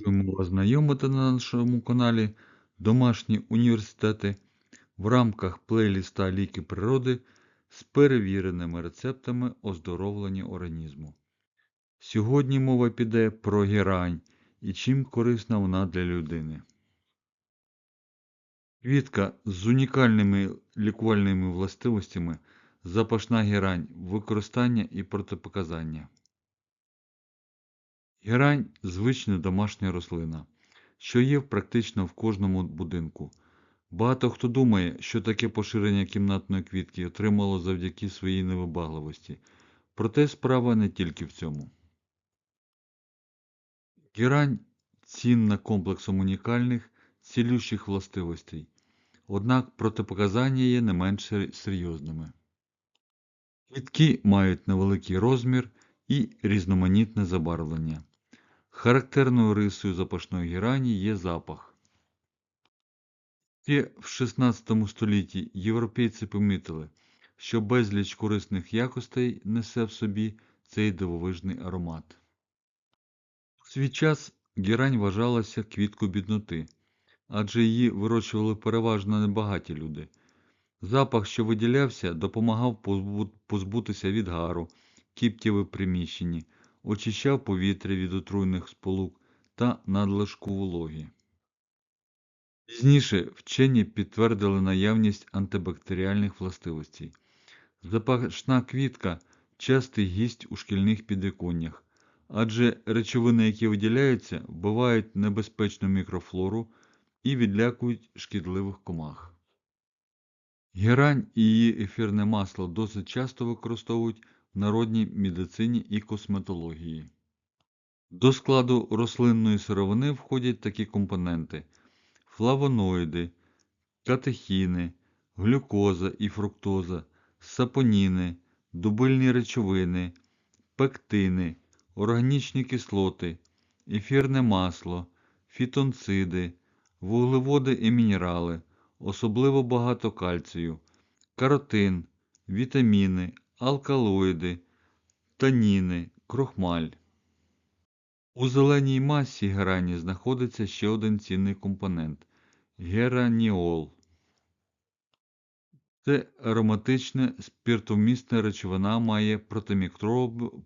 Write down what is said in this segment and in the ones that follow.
Запрошуємо вас знайомити на нашому каналі домашні університети в рамках плейліста Ліки природи з перевіреними рецептами оздоровлення організму. Сьогодні мова піде про герань і чим корисна вона для людини. Квітка з унікальними лікувальними властивостями, запашна герань, використання і протипоказання. Герань звична домашня рослина, що є практично в кожному будинку. Багато хто думає, що таке поширення кімнатної квітки отримало завдяки своїй невибагливості. Проте справа не тільки в цьому. Герань цінна комплексом унікальних, цілющих властивостей, однак протипоказання є не менш серйозними. Квітки мають невеликий розмір і різноманітне забарвлення. Характерною рисою запашної герані є запах. Ще в XVI столітті європейці помітили, що безліч корисних якостей несе в собі цей дивовижний аромат. У свій час герань вважалася квіткою бідноти, адже її вирощували переважно небагаті люди. Запах, що виділявся, допомагав позбутися від гару, кіптів у приміщенні, очищав повітря від отруйних сполук та надлишку вологі. Пізніше вчені підтвердили наявність антибактеріальних властивостей. Запашна квітка частий гість у шкільних підвіконнях, адже речовини, які виділяються, вбивають небезпечну мікрофлору і відлякують шкідливих комах. Герань і її ефірне масло досить часто використовують народній медицині і косметології. До складу рослинної сировини входять такі компоненти флавоноїди, катехіни, глюкоза і фруктоза, сапоніни, дубильні речовини, пектини, органічні кислоти, ефірне масло, фітонциди, вуглеводи і мінерали, особливо багато кальцію, каротин, вітаміни, алкалоїди, таніни, крохмаль. У зеленій масі герані знаходиться ще один цінний компонент гераніол. Це ароматична спіртомісна речовина має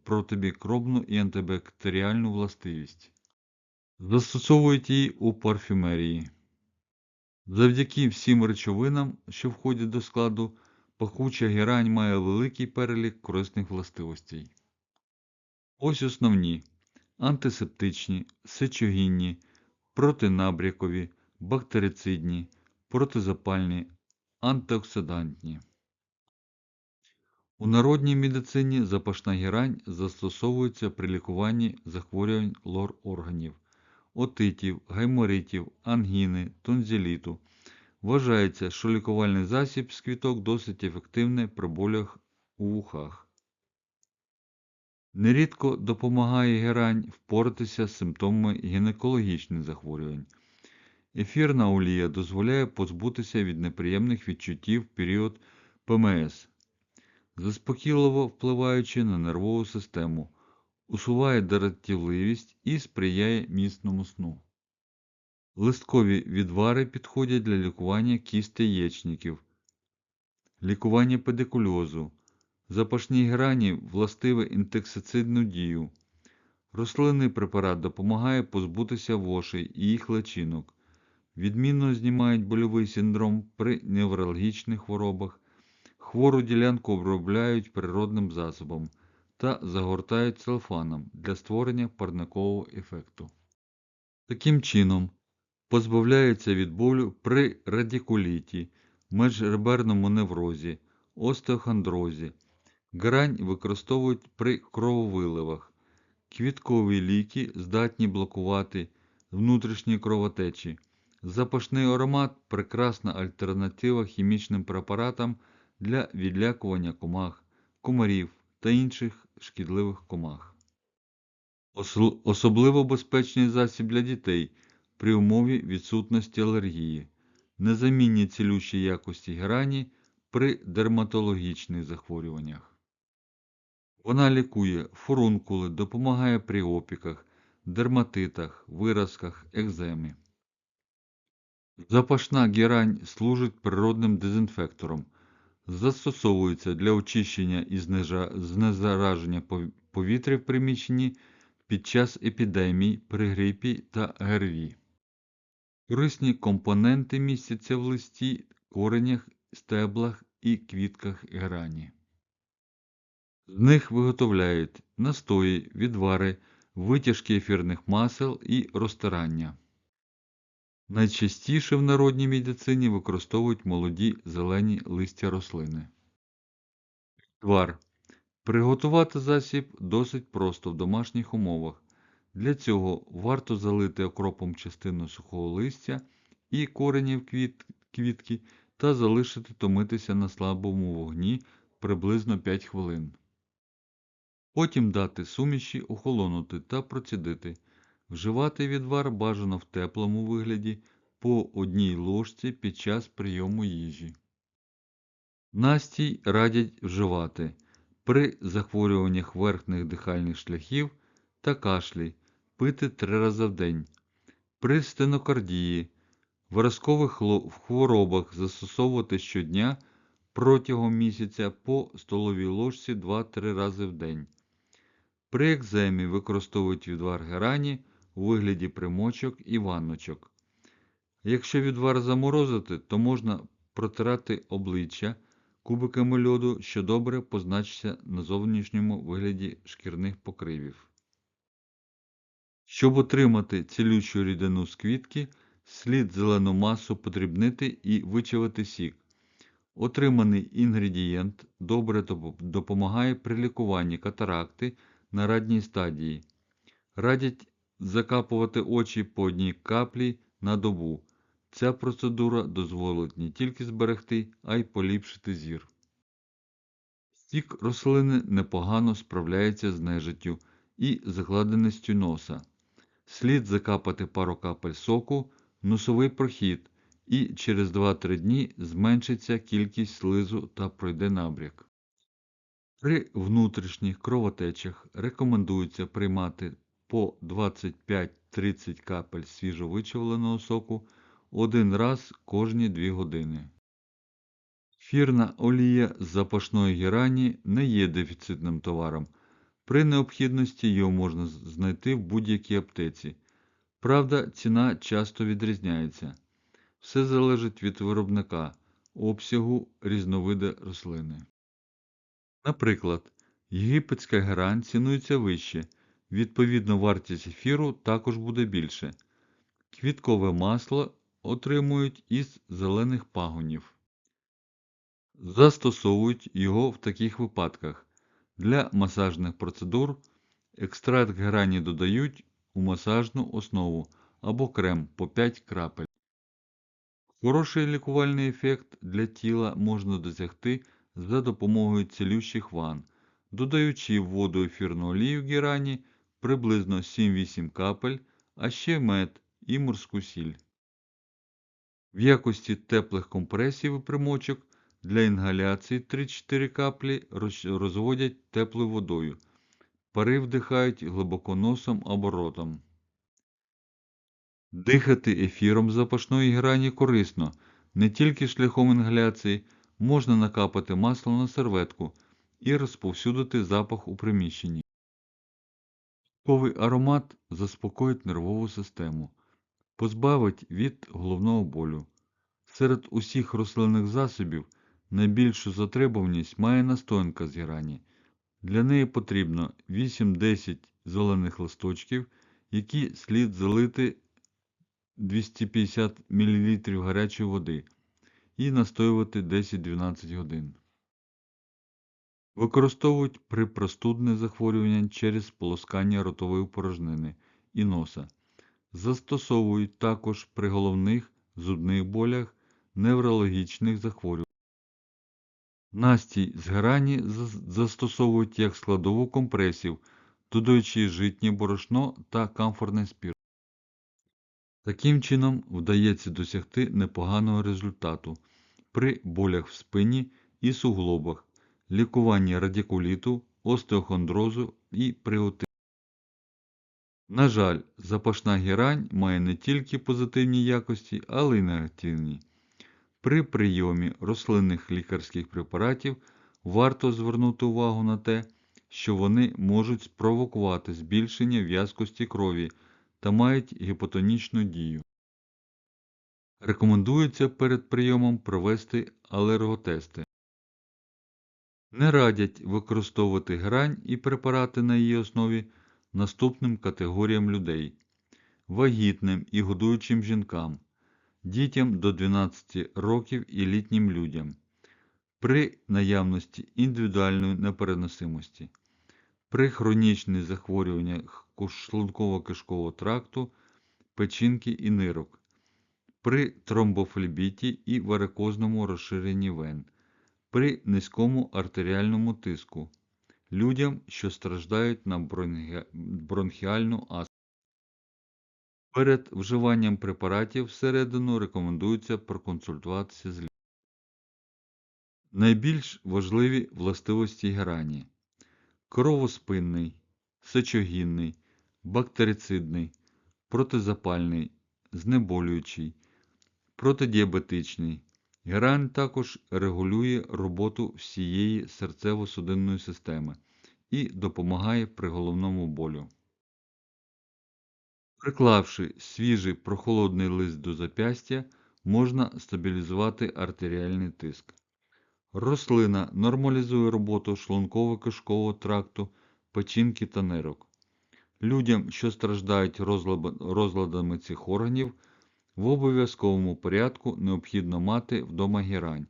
протимікробну і антибактеріальну властивість. Застосовують її у парфюмерії. Завдяки всім речовинам, що входять до складу, пахуча герань має великий перелік корисних властивостей. Ось основні антисептичні, сечогінні, протинабрякові, бактерицидні, протизапальні, антиоксидантні. У народній медицині запашна герань застосовується при лікуванні захворювань лор органів, отитів, гайморитів, ангіни, тонзиліту. Вважається, що лікувальний засіб з квіток досить ефективний при болях у вухах. Нерідко допомагає герань впоратися з симптомами гінекологічних захворювань. Ефірна олія дозволяє позбутися від неприємних відчуттів в період ПМС, заспокійливо впливаючи на нервову систему, усуває дратівливість і сприяє міцному сну. Листкові відвари підходять для лікування кісти яєчників, лікування педикульозу, запашній грані властиве інтексицидну дію. Рослинний препарат допомагає позбутися вошей і їх личинок. Відмінно знімають больовий синдром при неврологічних хворобах, хвору ділянку обробляють природним засобом та загортають целфаном для створення парникового ефекту. Таким чином, позбавляється від болю при радикуліті, межреберному неврозі, остеохондрозі. Грань використовують при крововиливах. Квіткові ліки здатні блокувати внутрішні кровотечі. Запашний аромат прекрасна альтернатива хімічним препаратам для відлякування комах, комарів та інших шкідливих комах. Особливо безпечний засіб для дітей при умові відсутності алергії, незамінні цілющі якості грані при дерматологічних захворюваннях. Вона лікує фурункули, допомагає при опіках, дерматитах, виразках, екземі. Запашна герань служить природним дезінфектором. Застосовується для очищення і знезараження повітря в приміщенні під час епідемій при грипі та ГРВІ. Корисні компоненти містяться в листі, коренях, стеблах і квітках герані. З них виготовляють настої, відвари, витяжки ефірних масел і розтирання. Найчастіше в народній медицині використовують молоді зелені листя рослини. Відвар. Приготувати засіб досить просто в домашніх умовах. Для цього варто залити окропом частину сухого листя і коренів квіт, квітки та залишити томитися на слабому вогні приблизно 5 хвилин. Потім дати суміші охолонути та процідити. Вживати відвар бажано в теплому вигляді по одній ложці під час прийому їжі. Настій радять вживати при захворюваннях верхніх дихальних шляхів та кашлі пити 3 рази в день. При стенокардії, виразкових хворобах застосовувати щодня протягом місяця по столовій ложці 2-3 рази в день. При екземі використовують відвар герані у вигляді примочок і ванночок. Якщо відвар заморозити, то можна протирати обличчя кубиками льоду, що добре позначиться на зовнішньому вигляді шкірних покривів. Щоб отримати цілющу рідину з квітки, слід зелену масу подрібнити і вичавити сік. Отриманий інгредієнт добре допомагає при лікуванні катаракти на ранній стадії. Радять закапувати очі по одній каплі на добу. Ця процедура дозволить не тільки зберегти, а й поліпшити зір. Сік рослини непогано справляється з нежиттю і закладеністю носа. Слід закапати пару капель соку в носовий прохід, і через 2-3 дні зменшиться кількість слизу та пройде набряк. При внутрішніх кровотечах рекомендується приймати по 25-30 капель свіжовичавленого соку один раз кожні 2 години. Фірна олія з запашної герані не є дефіцитним товаром. При необхідності його можна знайти в будь-якій аптеці. Правда, ціна часто відрізняється. Все залежить від виробника, обсягу різновиди рослини. Наприклад, єгипетська герань цінується вище, відповідно вартість ефіру також буде більше. Квіткове масло отримують із зелених пагонів. Застосовують його в таких випадках. Для масажних процедур екстракт герані додають у масажну основу або крем по 5 крапель. Хороший лікувальний ефект для тіла можна досягти за допомогою цілющих ванн, додаючи в воду ефірну олію герані приблизно 7-8 капель, а ще мед і морську сіль. В якості теплих компресів і примочок для інгаляції 3-4 каплі розводять теплою водою. Пари вдихають глибоко носом або ротом. Дихати ефіром запашної грані корисно. Не тільки шляхом інгаляції можна накапати масло на серветку і розповсюдити запах у приміщенні. Квітковий аромат заспокоїть нервову систему, позбавить від головного болю. Серед усіх рослинних засобів найбільшу затребуваність має настоянка з герані. Для неї потрібно 8-10 зелених листочків, які слід залити 250 мл гарячої води і настоювати 10-12 годин. Використовують при простудне захворювання через полоскання ротової порожнини і носа. Застосовують також при головних зубних болях, неврологічних захворюваннях. Настій з герані зас- застосовують як складову компресів, додаючи житнє борошно та камфорний спірт. Таким чином вдається досягти непоганого результату при болях в спині і суглобах, лікуванні радикуліту, остеохондрозу і при. На жаль, запашна герань має не тільки позитивні якості, але й негативні. При прийомі рослинних лікарських препаратів варто звернути увагу на те, що вони можуть спровокувати збільшення в'язкості крові та мають гіпотонічну дію. Рекомендується перед прийомом провести алерготести. Не радять використовувати грань і препарати на її основі наступним категоріям людей: вагітним і годуючим жінкам, дітям до 12 років і літнім людям, при наявності індивідуальної непереносимості, при хронічних захворюваннях шлунково-кишкового тракту, печінки і нирок, при тромбофлебіті і варикозному розширенні вен, при низькому артеріальному тиску, людям, що страждають на бронхіальну астму. Перед вживанням препаратів всередину рекомендується проконсультуватися з лікарем. Найбільш важливі властивості герані кровоспинний, сечогінний, бактерицидний, протизапальний, знеболюючий, протидіабетичний. Герань також регулює роботу всієї серцево-судинної системи і допомагає при головному болю. Приклавши свіжий прохолодний лист до зап'ястя, можна стабілізувати артеріальний тиск. Рослина нормалізує роботу шлунково-кишкового тракту, печінки та нирок. Людям, що страждають розладами цих органів, в обов'язковому порядку необхідно мати вдома герань.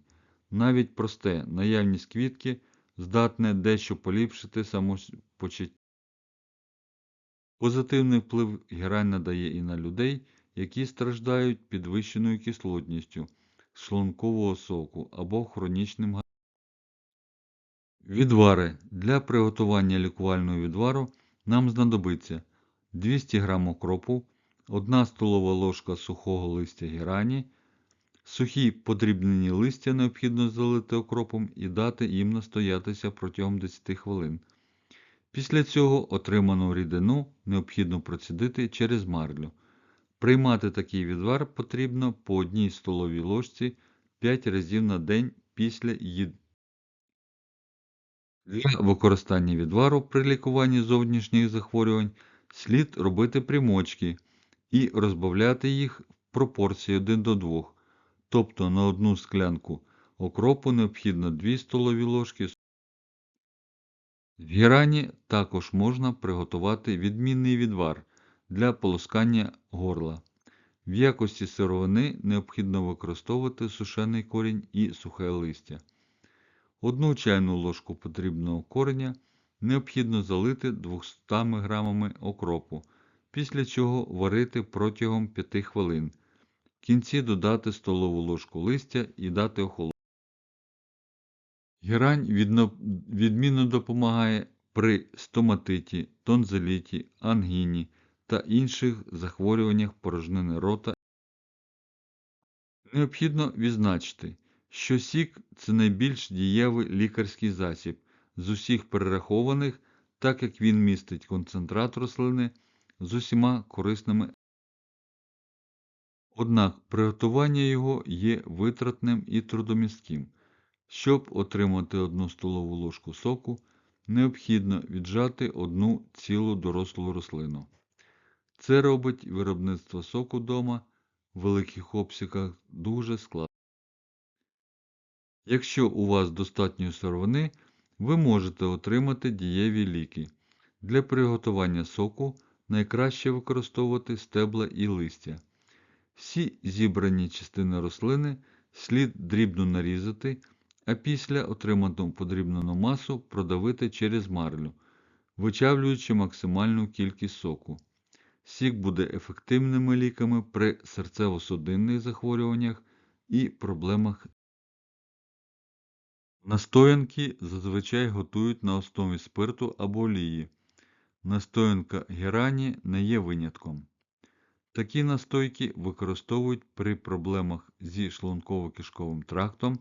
Навіть просте наявність квітки здатне дещо поліпшити самопочуття. Позитивний вплив герань надає і на людей, які страждають підвищеною кислотністю шлункового соку або хронічним Відвари. Для приготування лікувального відвару нам знадобиться 200 г окропу, 1 столова ложка сухого листя герані, сухі подрібнені листя необхідно залити окропом і дати їм настоятися протягом 10 хвилин. Після цього отриману рідину необхідно процідити через марлю. Приймати такий відвар потрібно по одній столовій ложці 5 разів на день після їди. Для використання відвару при лікуванні зовнішніх захворювань слід робити примочки і розбавляти їх в пропорції 1 до 2, тобто на одну склянку окропу необхідно 2 столові ложки. З герані також можна приготувати відмінний відвар для полоскання горла. В якості сировини необхідно використовувати сушений корінь і сухе листя. Одну чайну ложку потрібного кореня необхідно залити 200 г окропу, після чого варити протягом 5 хвилин. В кінці додати столову ложку листя і дати охолоти. Герань відмінно допомагає при стоматиті, тонзиліті, ангіні та інших захворюваннях порожнини рота. Необхідно відзначити, що сік це найбільш дієвий лікарський засіб з усіх перерахованих, так як він містить концентрат рослини з усіма корисними. Однак приготування його є витратним і трудомістким. Щоб отримати одну столову ложку соку, необхідно віджати одну цілу дорослу рослину. Це робить виробництво соку вдома в великих обсягах дуже складно. Якщо у вас достатньо сировини, ви можете отримати дієві ліки. Для приготування соку найкраще використовувати стебла і листя. Всі зібрані частини рослини слід дрібно нарізати, а після отриману подрібнену масу продавити через марлю, вичавлюючи максимальну кількість соку. Сік буде ефективними ліками при серцево-судинних захворюваннях і проблемах. Настоянки зазвичай готують на основі спирту або олії. Настоянка герані не є винятком. Такі настойки використовують при проблемах зі шлунково-кишковим трактом,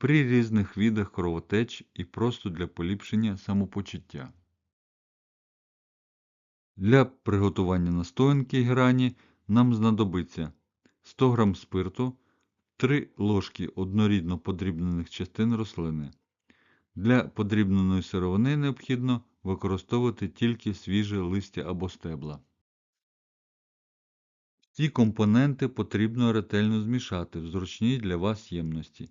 при різних видах кровотеч і просто для поліпшення самопочуття. Для приготування настоянки грані нам знадобиться 100 г спирту, 3 ложки однорідно подрібнених частин рослини. Для подрібненої сировини необхідно використовувати тільки свіже листя або стебла. Ці компоненти потрібно ретельно змішати в зручній для вас ємності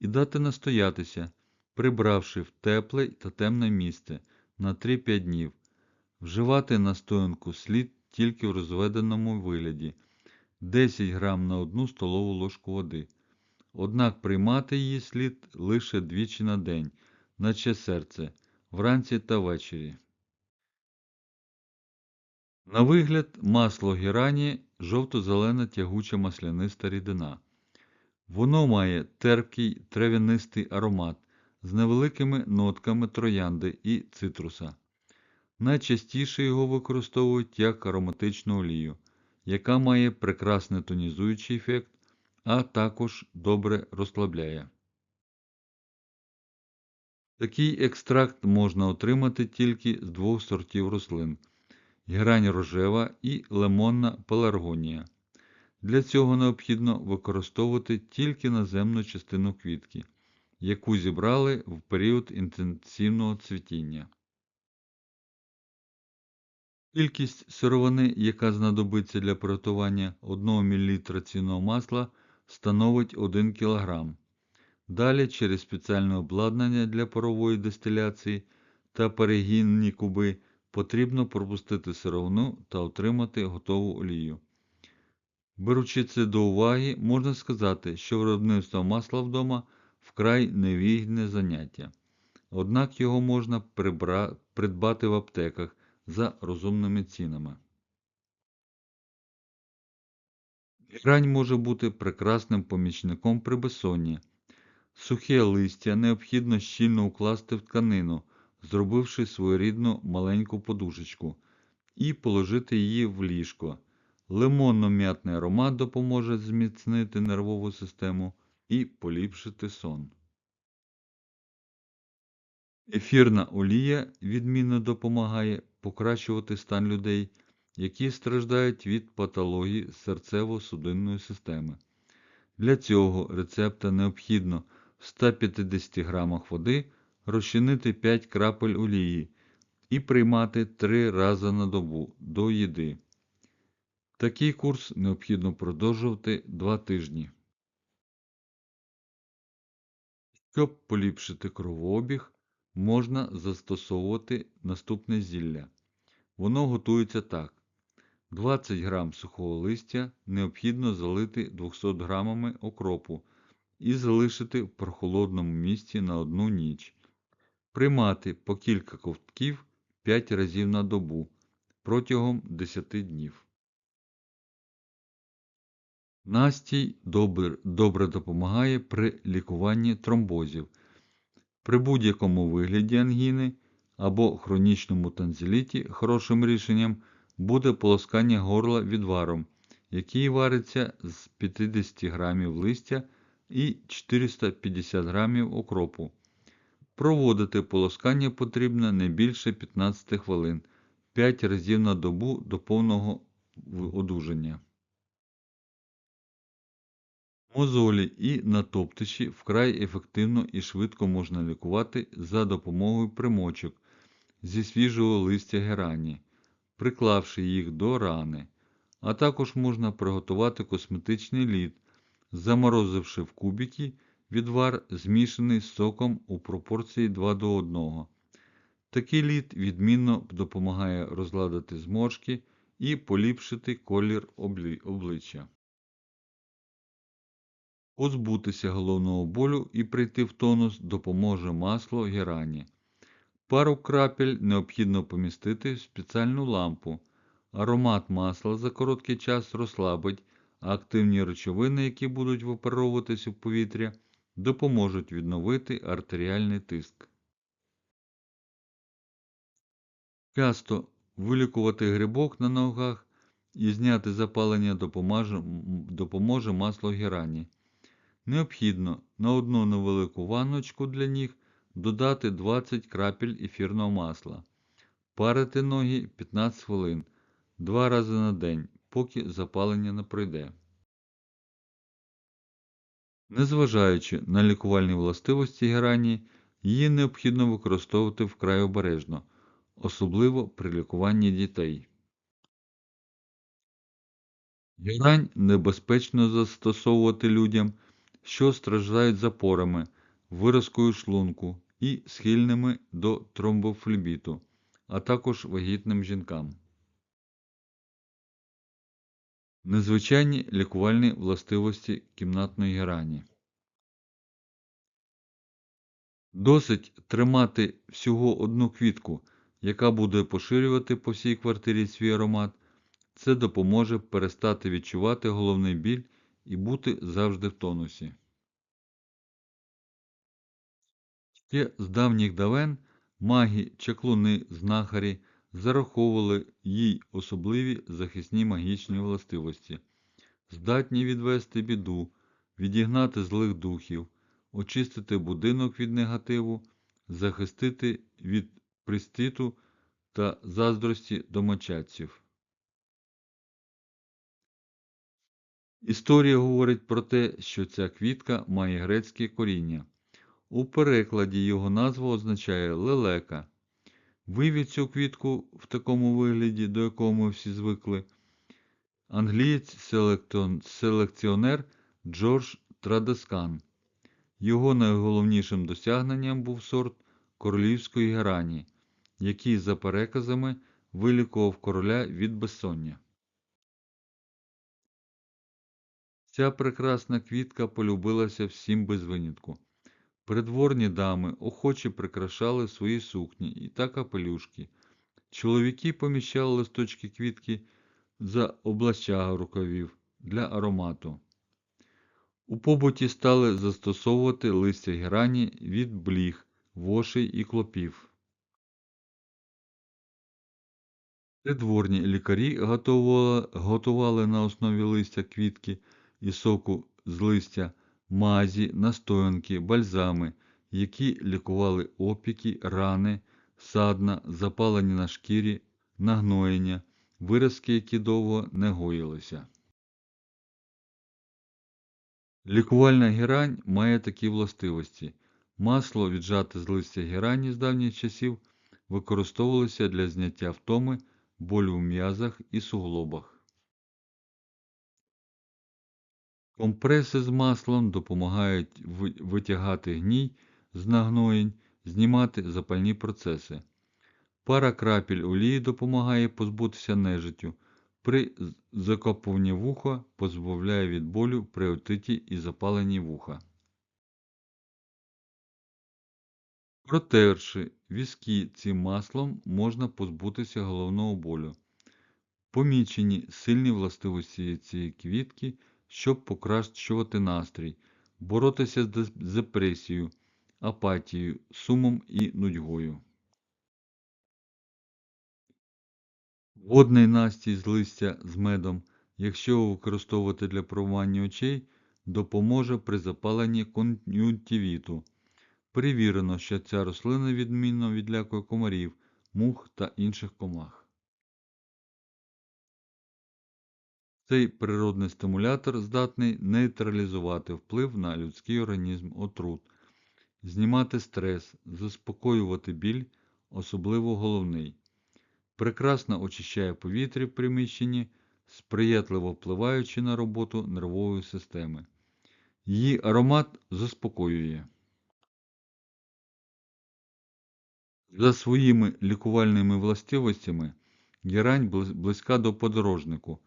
і дати настоятися, прибравши в тепле та темне місце на 3-5 днів. Вживати настоянку слід тільки в розведеному вигляді 10 г на 1 столову ложку води. Однак приймати її слід лише двічі на день, наче серце, вранці та ввечері. На вигляд масло герані жовто-зелена тягуча масляниста рідина. Воно має терпкий трав'янистий аромат з невеликими нотками троянди і цитруса. Найчастіше його використовують як ароматичну олію, яка має прекрасний тонізуючий ефект, а також добре розслабляє. Такий екстракт можна отримати тільки з двох сортів рослин герань рожева і лимонна пеларгонія. Для цього необхідно використовувати тільки наземну частину квітки, яку зібрали в період інтенсивного цвітіння. Кількість сировини, яка знадобиться для приготування 1 мл цінного масла, становить 1 кг. Далі через спеціальне обладнання для парової дистиляції та перегінні куби потрібно пропустити сировину та отримати готову олію. Беручи це до уваги, можна сказати, що виробництво масла вдома вкрай невигідне заняття. Однак його можна придбати в аптеках за розумними цінами. Грань може бути прекрасним помічником при безсонні. Сухе листя необхідно щільно укласти в тканину, зробивши своєрідну маленьку подушечку, і положити її в ліжко. Лимонно-м'ятний аромат допоможе зміцнити нервову систему і поліпшити сон. Ефірна олія відмінно допомагає покращувати стан людей, які страждають від патології серцево-судинної системи. Для цього рецепта необхідно в 150 г води розчинити 5 крапель олії і приймати 3 рази на добу до їди. Такий курс необхідно продовжувати 2 тижні. Щоб поліпшити кровообіг, можна застосовувати наступне зілля. Воно готується так. 20 г сухого листя необхідно залити 200 г окропу і залишити в прохолодному місці на одну ніч. Приймати по кілька ковтків 5 разів на добу протягом 10 днів. Настій добре, добре допомагає при лікуванні тромбозів. При будь-якому вигляді ангіни або хронічному танзеліті хорошим рішенням буде полоскання горла відваром, який вариться з 50 г листя і 450 г окропу. Проводити полоскання потрібно не більше 15 хвилин 5 разів на добу до повного одужання. Мозолі і натоптичі вкрай ефективно і швидко можна лікувати за допомогою примочок зі свіжого листя герані, приклавши їх до рани, а також можна приготувати косметичний лід, заморозивши в кубики відвар змішаний з соком у пропорції 2 до 1. Такий лід відмінно допомагає розладити зморшки і поліпшити колір обличчя. Позбутися головного болю і прийти в тонус допоможе масло герані. Пару крапель необхідно помістити в спеціальну лампу. Аромат масла за короткий час розслабить, а активні речовини, які будуть випаровуватися в повітря, допоможуть відновити артеріальний тиск. Часто вилікувати грибок на ногах і зняти запалення допоможе, допоможе масло герані. Необхідно на одну невелику ванночку для ніг додати 20 крапель ефірного масла. Парити ноги 15 хвилин, два рази на день, поки запалення не пройде. Незважаючи на лікувальні властивості герані, її необхідно використовувати вкрай обережно, особливо при лікуванні дітей. Герань небезпечно застосовувати людям, що страждають запорами, виразкою шлунку і схильними до тромбофлебіту, а також вагітним жінкам. Незвичайні лікувальні властивості кімнатної герані. Досить тримати всього одну квітку, яка буде поширювати по всій квартирі свій аромат. Це допоможе перестати відчувати головний біль і бути завжди в тонусі. Ще з давніх давен маги, чаклуни, знахарі зараховували їй особливі захисні магічні властивості, здатні відвести біду, відігнати злих духів, очистити будинок від негативу, захистити від приститу та заздрості домочадців. Історія говорить про те, що ця квітка має грецьке коріння. У перекладі його назва означає лелека. Вивів цю квітку в такому вигляді, до якого ми всі звикли, англієць-селекціонер Джордж Традескан. Його найголовнішим досягненням був сорт королівської герані, який, за переказами, вилікував короля від безсоння. Ця прекрасна квітка полюбилася всім без винятку. Придворні дами охоче прикрашали свої сукні та капелюшки. Чоловіки поміщали листочки квітки за облачага рукавів для аромату. У побуті стали застосовувати листя грані від бліг, вошей і клопів. Придворні лікарі готували, готували на основі листя квітки і соку з листя мазі, настоянки, бальзами, які лікували опіки, рани, садна, запалення на шкірі, нагноєння, виразки, які довго не гоїлися. Лікувальна герань має такі властивості. Масло, віджате з листя герані з давніх часів, використовувалося для зняття втоми, болю в м'язах і суглобах. Компреси з маслом допомагають витягати гній з нагноєнь, знімати запальні процеси. Пара крапель олії допомагає позбутися нежиттю. При закопуванні вуха позбавляє від болю при отиті і запаленні вуха. Протерши візки цим маслом можна позбутися головного болю. Помічені сильні властивості цієї квітки щоб покращувати настрій, боротися з депресією, апатією, сумом і нудьгою. Водний настій з листя з медом, якщо його використовувати для промивання очей, допоможе при запаленні кон'юнктивіту. Перевірено, що ця рослина відмінно відлякує комарів, мух та інших комах. Цей природний стимулятор здатний нейтралізувати вплив на людський організм отрут, знімати стрес, заспокоювати біль, особливо головний. Прекрасно очищає повітря в приміщенні, сприятливо впливаючи на роботу нервової системи. Її аромат заспокоює. За своїми лікувальними властивостями герань близька до подорожнику.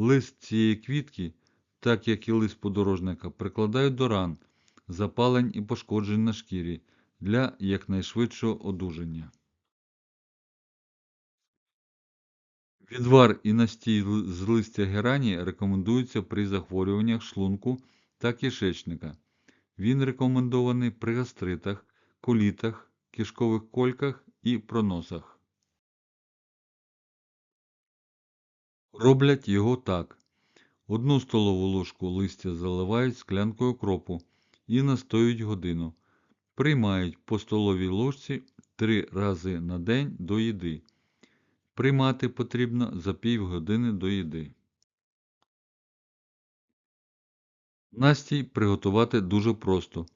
Лист цієї квітки, так як і лист подорожника, прикладають до ран, запалень і пошкоджень на шкірі для якнайшвидшого одужання. Відвар і настій з листя герані рекомендуються при захворюваннях шлунку та кишечника. Він рекомендований при гастритах, колітах, кишкових кольках і проносах. Роблять його так. Одну столову ложку листя заливають склянкою кропу і настоюють годину. Приймають по столовій ложці три рази на день до їди. Приймати потрібно за півгодини до їди. Настій приготувати дуже просто.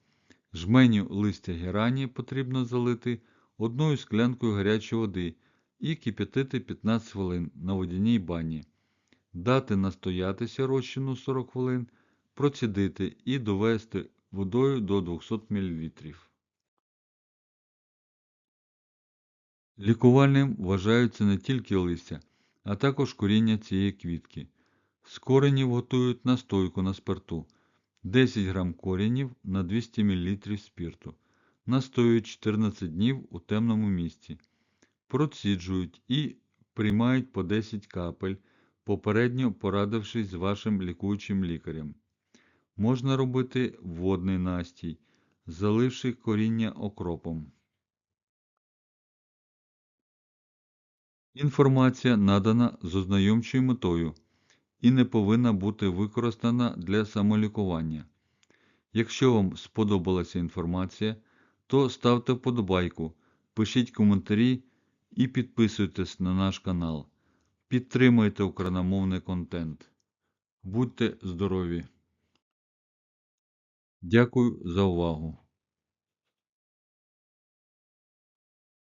Жменю листя герані потрібно залити одною склянкою гарячої води і кип'ятити 15 хвилин на водяній бані. Дати настоятися розчину 40 хвилин, процідити і довести водою до 200 мл. Лікувальним вважаються не тільки листя, а також коріння цієї квітки. З коренів готують настойку на спирту. 10 грам коренів на 200 мл спирту. Настоюють 14 днів у темному місці. Проціджують і приймають по 10 капель, попередньо порадившись з вашим лікуючим лікарем. Можна робити водний настій, заливши коріння окропом. Інформація надана з ознайомчою метою і не повинна бути використана для самолікування. Якщо вам сподобалася інформація, то ставте вподобайку, пишіть коментарі і підписуйтесь на наш канал. Підтримуйте україномовний контент. Будьте здорові! Дякую за увагу!